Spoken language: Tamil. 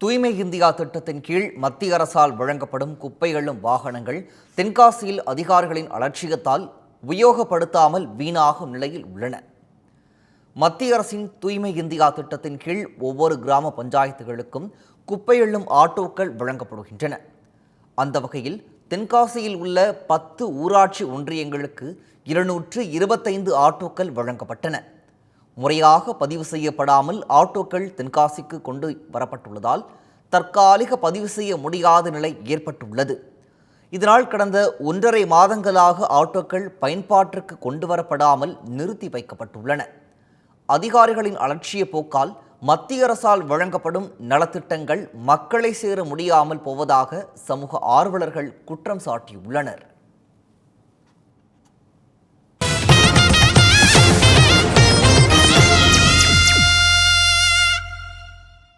தூய்மை இந்தியா திட்டத்தின் கீழ் மத்திய அரசால் வழங்கப்படும் குப்பைகளும் வாகனங்கள் தென்காசியில் அதிகாரிகளின் அலட்சியத்தால் உபயோகப்படுத்தாமல் வீணாகும் நிலையில் உள்ளன. மத்திய அரசின் தூய்மை இந்தியா திட்டத்தின் கீழ் ஒவ்வொரு கிராம பஞ்சாயத்துகளுக்கும் குப்பையள்ளும் ஆட்டோக்கள் வழங்கப்படுகின்றன. அந்த வகையில் தென்காசியில் உள்ள பத்து ஊராட்சி ஒன்றியங்களுக்கு இருநூற்று இருபத்தைந்து ஆட்டோக்கள் வழங்கப்பட்டன. முறையாக பதிவு செய்யப்படாமல் ஆட்டோக்கள் தென்காசிக்கு கொண்டு வரப்பட்டுள்ளதால் தற்காலிக பதிவு செய்ய முடியாத நிலை ஏற்பட்டுள்ளது. இதனால் கடந்த ஒன்றரை மாதங்களாக ஆட்டோக்கள் பயன்பாட்டிற்கு கொண்டு வரப்படாமல் நிறுத்தி வைக்கப்பட்டுள்ளன. அதிகாரிகளின் அலட்சிய போக்கால் மத்திய அரசால் வழங்கப்படும் நலத்திட்டங்கள் மக்களை சேர முடியாமல் போவதாக சமூக ஆர்வலர்கள் குற்றம் சாட்டியுள்ளனர்.